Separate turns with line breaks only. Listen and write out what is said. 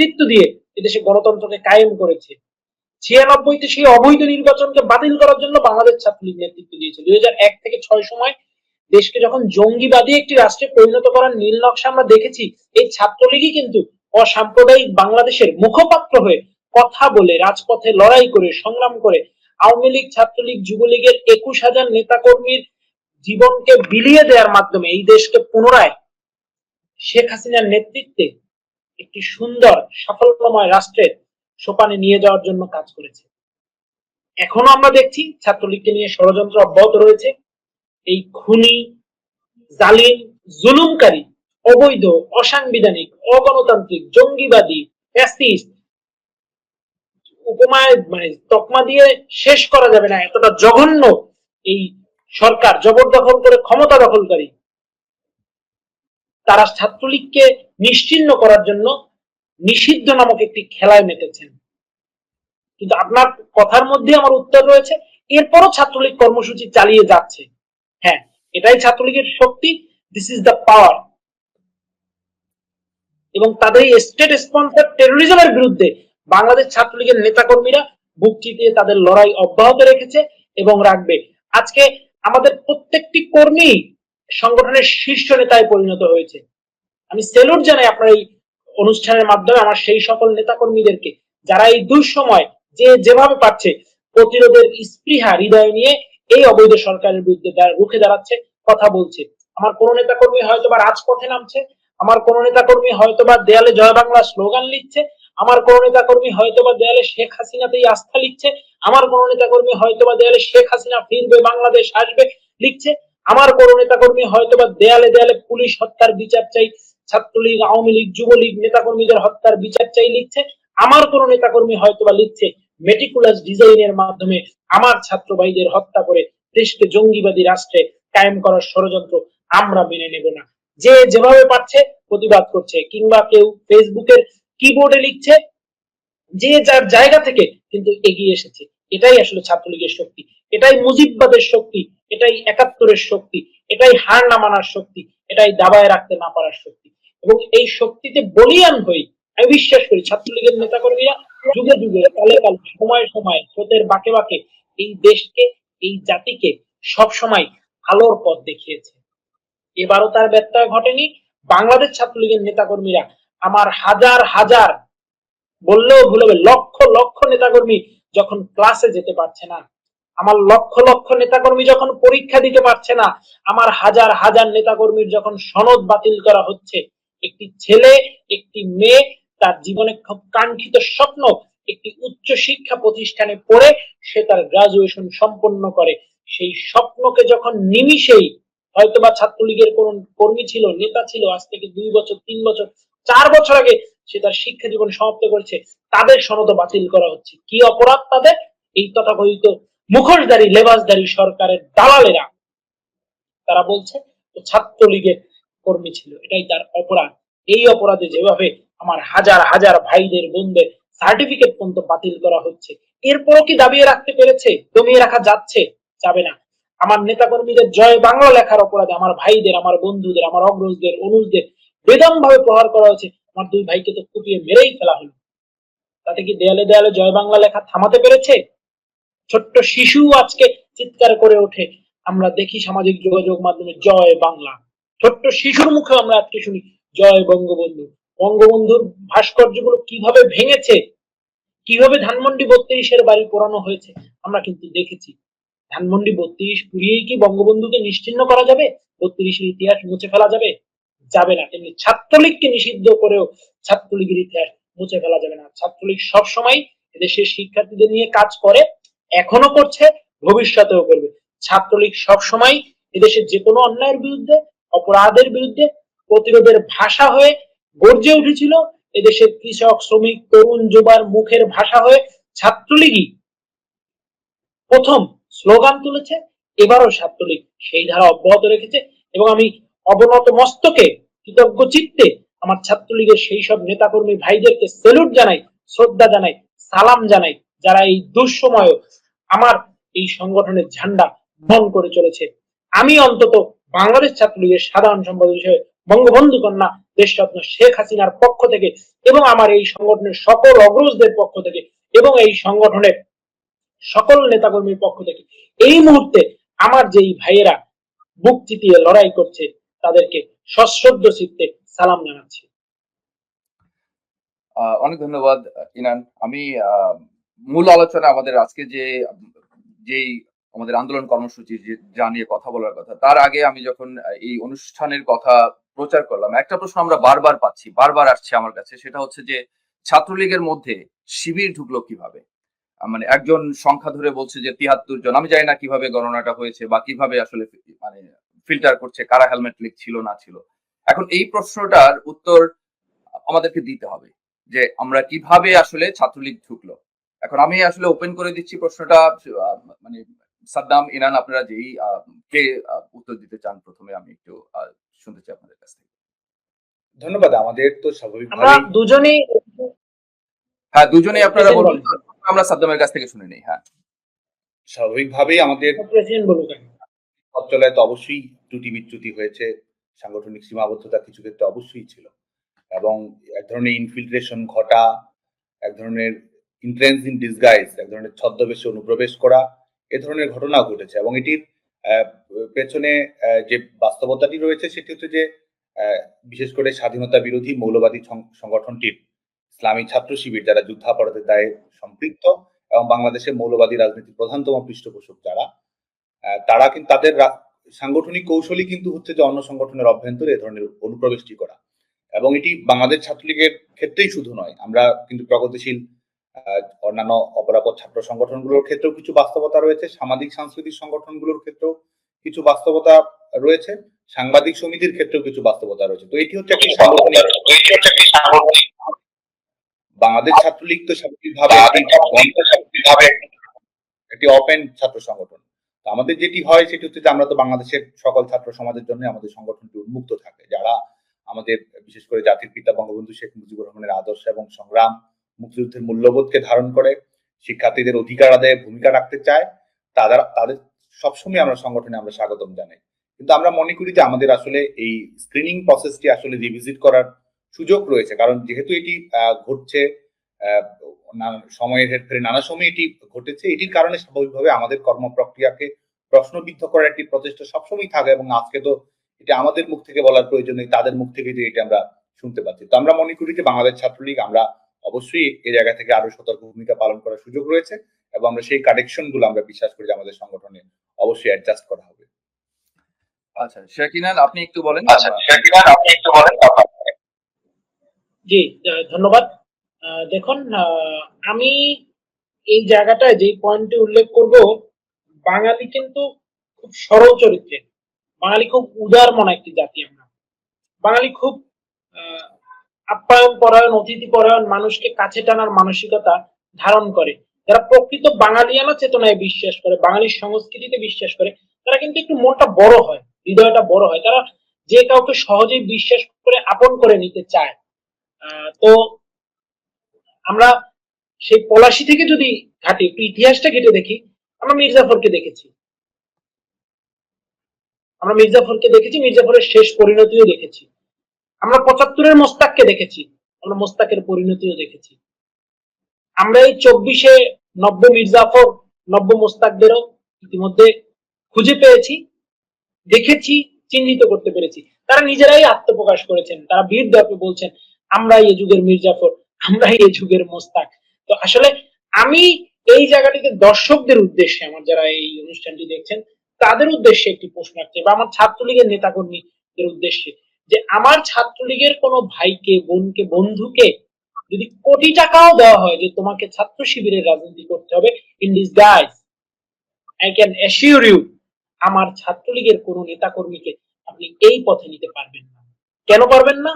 নেতৃত্ব দিয়ে এদেশে গণতন্ত্রকে কায়েম করেছে। ছিয়ানব্বইতে সেই অবৈধ নির্বাচনকে বাতিল করার জন্য বাংলাদেশ ছাত্রলীগ নেতৃত্ব দিয়েছে। দুই থেকে ছয় সময় দেশকে যখন জঙ্গিবাদী একটি রাষ্ট্রে পরিণত করার নীল নকশা আমরা দেখেছি, এই ছাত্রলীগই কিন্তু অসাম্প্রদায়িক বাংলাদেশের মুখপাত্র হয়ে কথা বলে, রাজপথে লড়াই করে, সংগ্রাম করে আওয়ামী লীগ, ছাত্রলীগ, যুবলীগের একুশ হাজার নেতাকর্মীর জীবনকে বিলিয়ে দেওয়ার মাধ্যমে এই দেশকে পুনরায় শেখ হাসিনার নেতৃত্বে একটি সুন্দর, সাফল্যময় রাষ্ট্রের সোপানে নিয়ে যাওয়ার জন্য কাজ করেছে। এখনও আমরা দেখছি ছাত্রলীগকে নিয়ে ষড়যন্ত্র অব্যাহত রয়েছে। এই খুনি, জালিম, জুলুমকারী, অবৈধ, অসাংবিধানিক, অগণতান্ত্রিক, জঙ্গিবাদী উপমায় মানে তকমা দিয়ে শেষ করা যাবে না। এতটা জঘন্য এই সরকার জবরদখল করে ক্ষমতা দখলকারী তারা ছাত্রলীগকে নিশ্চিন্ন করার জন্য নিষিদ্ধ নামক একটি খেলায় মেতেছেন। কিন্তু আপনার কথার মধ্যে আমার উত্তর রয়েছে, এরপরও ছাত্রলীগ কর্মসূচি চালিয়ে যাচ্ছে। হ্যাঁ এটাই ছাত্রলীগের শক্তি দিস ইজ দ্য পাওয়ার এবং তাদের এই স্টেট স্পন্সার টেরোরিজমের বিরুদ্ধে বাংলাদেশ ছাত্রলীগের নেতাকর্মীরা বুক চিতিয়ে তাদের লড়াই অব্যাহত রেখেছে এবং রাখবে। আজকে আমাদের প্রত্যেকটি কর্মী সংগঠনের শীর্ষ নেতায় পরিণত হয়েছে। আমি সেলুট জানাই আপনার এই অনুষ্ঠানের মাধ্যমে আমার সেই সকল নেতাকর্মীদেরকে, যারা এই দুঃসময় যে যেভাবে পাচ্ছে প্রতিরোধের স্পৃহা, হৃদয় নিয়ে এই অবৈধ সরকারের বিরুদ্ধে রুখে দাঁড়াচ্ছে, কথা বলছে। আমার কোন নেতাকর্মী হয়তো বা রাজপথে নামছে, আমার কোন নেতাকর্মী হয়তো বা দেয়ালে জয় বাংলা স্লোগান লিখছে, আমার কোন নেতাকর্মী হয়তো বা দেয়ালে শেখ হাসিনাতেই আস্থা লিখছে, আমার কোন নেতাকর্মী হয়তো বা দেয়ালে শেখ হাসিনা ফিরবে, বাংলাদেশ আসবে লিখছে। আমার কোন নেতাকর্মী হয়তো বা দেয়ালে দেয়ালে পুলিশ হত্যার বিচার চাই, ছাত্রলীগ, আওয়ামী লীগ, যুবলীগ নেতাকর্মীদের হত্যার বিচার চাই লিখছে। আমার কোন নেতাকর্মী হয়তো বা লিখছে মেটিকুলাস ডিজাইনের মাধ্যমে আমার ছাত্র ভাইদের হত্যা করে দেশকে জঙ্গিবাদী রাষ্ট্রে কায়েম করার ষড়যন্ত্র আমরা মেনে নেব না। যে যেভাবে পাচ্ছে প্রতিবাদ করছে, কিংবা কেউ ফেসবুকের কিবোর্ডে লিখছে, যে যার জায়গা থেকে কিন্তু এগিয়ে এসেছে। এটাই আসলে ছাত্রলীগের শক্তি, এটাই মুজিববাদের শক্তি। এটাই একাত্তরের শক্তি, এটাই হার না মানার শক্তি, এটাই দাবায় রাখতে না পারার শক্তি। এবং এই শক্তিতে বলিয়ান হই আমি বিশ্বাস করি ছাত্রলীগের নেতাকর্মীরা যুগে যুগে কালে কালে, সময় সময়, স্রোতের বাকে বাকে এই দেশকে, এই জাতিকে সব সময় আলোর পথ দেখিয়েছে। এবারও তার ব্যত্যয় ঘটেনি। বাংলাদেশ ছাত্রলীগের নেতাকর্মীরা আমার হাজার হাজার বললেও ভুল হবে লক্ষ লক্ষ নেতাকর্মী যখন ক্লাসে যেতে পারছে না আমার লক্ষ লক্ষ নেতাকর্মী যখন পরীক্ষা দিতে পারছে না, আমার হাজার হাজার নেতাকর্মীর যখন সনদ বাতিল করা হচ্ছে, একটি ছেলে, একটি মেয়ে, তার জীবনে খুব কাঙ্ক্ষিত স্বপ্ন, একটি উচ্চ শিক্ষা প্রতিষ্ঠানে পড়ে, সে তার গ্রাজুয়েশন সম্পন্ন করে। সেই স্বপ্নকে যখন নিমিশেই হয়তোবা ছাত্রলীগের কোন কর্মী ছিল, নেতা ছিল, আজ থেকে দুই বছর, তিন বছর, চার বছর আগে সে তার শিক্ষা জীবন সমাপ্ত করেছে, তাদের সনদ বাতিল করা হচ্ছে। কি অপরাধ তাদের? এই তথাকথিত মুখোশধারী, লেবাসধারী সরকারের দালালেরা, তারা বলছে ছাত্রলীগের কর্মী ছিল, এটাই তার অপরাধ। এই অপরাধে যেভাবে আমার হাজার হাজার ভাইদের, বোনদের সার্টিফিকেট পর্যন্ত বাতিল করা হচ্ছে, এরপরও কি দাবিয়ে রাখতে পেরেছে? দমিয়ে রাখা যাচ্ছে? যাবে না। আমার নেতাকর্মীদের জয় বাংলা লেখার অপরাধে আমার ভাইদের, আমার বন্ধুদের, আমার অগ্রজদের, অনুজদের বেদম ভাবে প্রহার করা হয়েছে। আমার দুই ভাইকে তো কুপিয়ে মেরেই ফেলা হলো। তাতে কি দেয়ালে দেয়ালে জয় বাংলা লেখা থামাতে পেরেছে? ছোট্ট শিশু আজকে চিৎকার করে ওঠে। আমরা দেখি সামাজিক যোগাযোগ মাধ্যমে জয় বাংলা। ছোট্ট শিশুর মুখে আমরা আজকে শুনি, জয় বঙ্গবন্ধু। বঙ্গবন্ধুর ভাস্কর্যগুলো কীভাবে ভেঙেছে, কীভাবে ধানমন্ডি বত্রিশের বাড়ি পোড়ানো হয়েছে, আমরা কিন্তু দেখেছি। ধানমন্ডি বত্রিশ পুড়িয়েই কি বঙ্গবন্ধুকে নিশ্চিন্ন করা যাবে? বত্রিশের ইতিহাস মুছে ফেলা যাবে? যাবে না। তেমনি ছাত্রলীগকে নিষিদ্ধ করেও ছাত্রলীগের ইতিহাস মুছে ফেলা যাবে না। ছাত্রলীগ সবসময় এদেশের শিক্ষার্থীদের নিয়ে কাজ করে এখনও করছে, ভবিষ্যতেও করবে। ছাত্রলীগ সবসময় এদেশের যে কোনো অন্যায়ের বিরুদ্ধে, অপরাধের বিরুদ্ধে, প্রতিরোধের ভাষা হয়ে গর্জে উঠেছিল। এদেশের কৃষক, শ্রমিক, তরুণ, যুবার মুখের ভাষা হয়ে ছাত্রলীগই প্রথম স্লোগান তুলেছে। এবারও ছাত্রলীগ সেই ধারা অব্যাহত রেখেছে এবং আমি অবনত মস্তকে কৃতজ্ঞ চিত্তে আমার ছাত্রলীগের সেই সব নেতাকর্মী ভাইদেরকে সেলুট জানাই, শ্রদ্ধা জানাই, সালাম জানাই, যারা এই দুঃসময় আমার এই সংগঠনের ঝান্ডা বহন করে চলেছে। আমি অন্তত বাংলাদেশ ছাত্রলীগের সাধারণ সম্পাদক হিসেবে বঙ্গবন্ধু কন্যা দেশরত্ন শেখ হাসিনার পক্ষ থেকে এবং আমার এই সংগঠনের সকল অগ্রজদের পক্ষ থেকে এবং এই সংগঠনের সকল নেতাকর্মীর পক্ষ থেকে এই মুহূর্তে আমার যেই ভাইয়েরা বুক চিতিয়ে লড়াই করছে, তাদেরকে সশ্রদ্ধ চিত্তে সালাম জানাচ্ছি।
অনেক ধন্যবাদ, ইনান। আমি মূল আলোচনা আমাদের আজকে যে, যেই আমাদের আন্দোলন কর্মসূচি যা নিয়ে কথা বলার কথা, তার আগে আমি যখন এই অনুষ্ঠানের কথা প্রচার করলাম, একটা প্রশ্ন আমরা বারবার পাচ্ছি, বারবার আসছে আমার কাছে, সেটা হচ্ছে যে, ছাত্রলীগের মধ্যে শিবির ঢুকলো কীভাবে? মানে একজন সংখ্যা ধরে বলছে যে, তিয়াত্তর জন, আমি জানি না কীভাবে গণনাটা হয়েছে বা কীভাবে আসলে মানে ফিল্টার করছে, কারা হেলমেট লিক ছিল না ছিল। এখন এই প্রশ্নটার উত্তর আমাদেরকে দিতে হবে, যে আমরা কীভাবে আসলে ছাত্রলীগ ঢুকলো। এখন আমি আসলে ওপেন করে দিচ্ছি প্রশ্নটা আহ, মানে সাদ্দাম ইনান আপনারা যেই আহ, কে উত্তর দিতে চান প্রথমে আমি একটু আহ, শুনতে চাই আপনাদের কাছ থেকে।
ধন্যবাদ আমাদের তো
আমরা দুজনেই
হ্যাঁ দুজনেই আপনারা বলুন। আমরা সাদ্দামের কাছ থেকে শুনে নিই হ্যাঁ।
স্বাভাবিকভাবেই আমাদের
প্রেসিডেন্ট
পথ চলায় তো অবশ্যই ত্রুটি বিচ্যুতি হয়েছে সাংগঠনিক সীমাবদ্ধতা কিছু ক্ষেত্রে অবশ্যই ছিল। এবং এক ধরনের ইনফিল্ট্রেশন ঘটা এক ধরনের ইন্ট্রেন্স ইন ডিসগাইজ এক ধরনের ছদ্মবেশে অনুপ্রবেশ করা, এ ধরনের ঘটনা ঘটেছে এবং এটির পেছনে যে বাস্তবতাটি রয়েছে সেটি হচ্ছে যে বিশেষ করে স্বাধীনতা বিরোধী মৌলবাদী সংগঠনটির ইসলামী ছাত্র শিবির যারা যুদ্ধাপরাধের দায়ে সম্পৃক্ত এবং বাংলাদেশের মৌলবাদী রাজনীতির প্রধানতম পৃষ্ঠপোষক যারা তারা কিন্তু তাদের সাংগঠনিক কৌশলই কিন্তু হচ্ছে যে অন্য সংগঠনের অভ্যন্তরে এ ধরনের অনুপ্রবেশটি করা। এবং এটি বাংলাদেশ ছাত্রলীগের ক্ষেত্রেই শুধু নয়, আমরা কিন্তু প্রগতিশীল অন্যান্য অপরাপর ছাত্র সংগঠনগুলোর ক্ষেত্রেও কিছু বাস্তবতা রয়েছে সামাজিক সাংস্কৃতিক সংগঠনগুলোর ক্ষেত্রেও কিছু বাস্তবতা রয়েছে সাংবাদিক সমিতির ক্ষেত্রেও কিছু বাস্তবতা রয়েছে। তো এটি হচ্ছে একটি সাংগঠনিক বাংলাদেশ ছাত্রলীগ তো স্বাভাবিকভাবে একটি একটি ওপেন ছাত্র সংগঠন। আমাদের যেটি হয় সেটি হচ্ছে যে আমরা তো বাংলাদেশের সকল ছাত্র সমাজের জন্য আমাদের সংগঠনটি উন্মুক্ত থাকে। যারা আমাদের বিশেষ করে জাতির পিতা বঙ্গবন্ধু শেখ মুজিবুর রহমানের আদর্শ এবং সংগ্রাম মুক্তিযুদ্ধের মূল্যবোধকে ধারণ করে, শিক্ষার্থীদের অধিকার আদায়ে ভূমিকা রাখতে চায়, তাদের তাদের সবসময় আমরা সংগঠনে আমরা স্বাগতম জানাই। কিন্তু আমরা মনে করি যে আমাদের আসলে এই স্ক্রিনিং প্রসেসটি আসলে রিভিজিট করার সুযোগ রয়েছে। কারণ যেহেতু এটি ঘটছে সময়ের হেরফেরে, নানা সময় এটি ঘটেছে, এটির কারণে স্বাভাবিকভাবে আমাদের কর্মপ্রক্রিয়াকে প্রশ্নবিদ্ধ করার একটি প্রচেষ্টা সবসময় থাকে এবং আজকে তো এটা আমাদের মুখ থেকে বলার প্রয়োজন নেই, তাদের মুখ থেকে যে এটা আমরা শুনতে পাচ্ছি। তো আমরা মনে করি যে বাংলাদেশ ছাত্রলীগ আমরা অবশ্যই এই জায়গা থেকে আরও সতর্ক ভূমিকা পালন করার সুযোগ রয়েছে এবং আমরা সেই কারেকশনগুলো আমরা বিশ্বাস করি আমাদের সংগঠনে অবশ্যই অ্যাডজাস্ট করা হবে।
আচ্ছা শেখ ইনান আপনি একটু বলেন
জি আহ, ধন্যবাদ। দেখুন আমি এই জায়গাটায় যে পয়েন্টে উল্লেখ করব বাঙালি কিন্তু খুব সরল চরিত্রের বাঙালি খুব উদার মনা একটি জাতি আমরা। বাঙালি খুব আহ, আপ্যায়ন পরায়ণ, অতিথি পরায়ণ মানুষকে কাছে টানার মানসিকতা ধারণ করে। যারা প্রকৃত বাঙালিয়ানা চেতনায় বিশ্বাস করে বাঙালির সংস্কৃতিতে বিশ্বাস করে, তারা কিন্তু একটু মনটা বড় হয়, হৃদয়টা বড় হয়। তারা যে কাউকে সহজেই বিশ্বাস করে, আপন করে নিতে চায়। তো আমরা সেই পলাশি থেকে যদি ঘাটি, একটু ইতিহাসটা ঘেটে দেখি, আমরা মির্জাফরকে দেখেছি। আমরা মির্জাফরকে দেখেছি, মির্জাফরের শেষ পরিণতিও দেখেছি। আমরা পঁচাত্তরের মোস্তাককে দেখেছি, আমরা মোস্তাকের পরিণতিও দেখেছি। আমরা এই চব্বিশে নব্য মির্জাফর নব্য মোস্তাকদেরও ইতিমধ্যে খুঁজে পেয়েছি, দেখেছি, চিহ্নিত করতে পেরেছি। তারা নিজেরাই আত্মপ্রকাশ করেছেন, তারা বীর ব্যাপে বলছেন, আমরাই এ যুগের মির্জাফর আমরাই এ যুগের মোস্তাক। তো আসলে আমি এই জায়গাটিতে দর্শকদের উদ্দেশ্যে আমার যারা এই অনুষ্ঠানটি দেখছেন, তাদের উদ্দেশ্যে একটি প্রশ্ন রাখছে, বা আমার ছাত্রলীগের নেতাকর্মীদের উদ্দেশ্যে। যে আমার ছাত্রলীগের কোনো ভাইকে, বোনকে, বন্ধুকে যদি কোটি টাকাও দেওয়া হয় যে তোমাকে ছাত্র শিবিরের রাজনীতি করতে হবে in this guys I can assure you আমার ছাত্রলীগের কোনো নেতাকর্মীকে আপনি এই পথে নিতে পারবেন না। কেন পারবেন না?